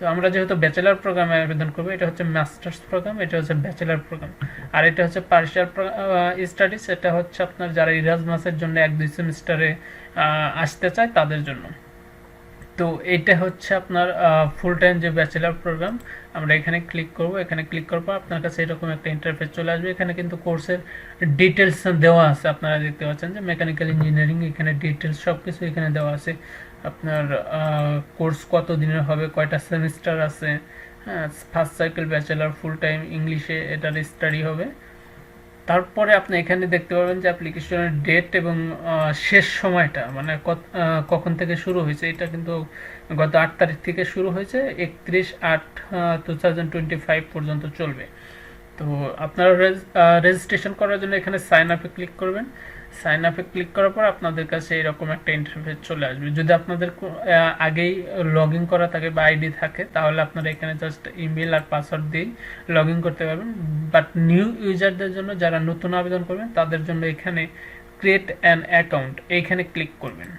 তো আমরা যেহেতু ব্যাচেলার প্রোগ্রামে আবেদন করব, এটা হচ্ছে মাস্টার্স প্রোগ্রাম এটা হচ্ছে ব্যাচেলার প্রোগ্রাম আর এটা হচ্ছে পার্সিয়াল স্টাডিজ এটা হচ্ছে আপনার যারা ইরাজ মাসের জন্য এক দুই সেমিস্টারে আসতে চায় তাদের জন্য। তো এটা হচ্ছে আপনার ফুল টাইম যে ব্যাচেলার প্রোগ্রাম আমরা এখানে ক্লিক করব। এখানে ক্লিক করার পর আপনার কাছে এরকম একটা ইন্টারফেস চলে আসবে। এখানে কিন্তু কোর্সের ডিটেলস দেওয়া আছে। আপনারা দেখতে পাচ্ছেন যে মেকানিক্যাল ইঞ্জিনিয়ারিং এখানে ডিটেলস সব কিছু এখানে দেওয়া আছে। আপনার কোর্স কত দিনের হবে, কয়টা সেমিস্টার আছে হ্যাঁ first cycle bachelor full time ইংলিশে এটার স্টাডি হবে। তারপরে আপনি এখানে দেখতে পাবেন যে অ্যাপ্লিকেশনের ডেট এবং শেষ সময়টা মানে কখন থেকে শুরু হয়েছে, এটা কিন্তু গত আট তারিখ থেকে শুরু হয়েছে, একত্রিশ আট টু থাউজেন্ড ফাইভ পর্যন্ত চলবে। তো আপনারা রেজিস্ট্রেশন করার জন্য এখানে সাইন আপে ক্লিক করবেন। সাইন আপে ক্লিক করার পর আপনাদের কাছে এরকম একটা ইন্টারফেস চলে আসবে। যদি আপনাদের আগেই লগ ইন করা থাকে বা আইডি থাকে, তাহলে আপনারা এখানে জাস্ট ইমেল আর পাসওয়ার্ড দিয়েই লগ ইন করতে পারবেন। বাট নিউ ইউজারদের জন্য যারা নতুন আবেদন করবেন, তাদের জন্য এখানে ক্রিয়েট অ্যান অ্যাকাউন্ট এইখানে ক্লিক করবেন।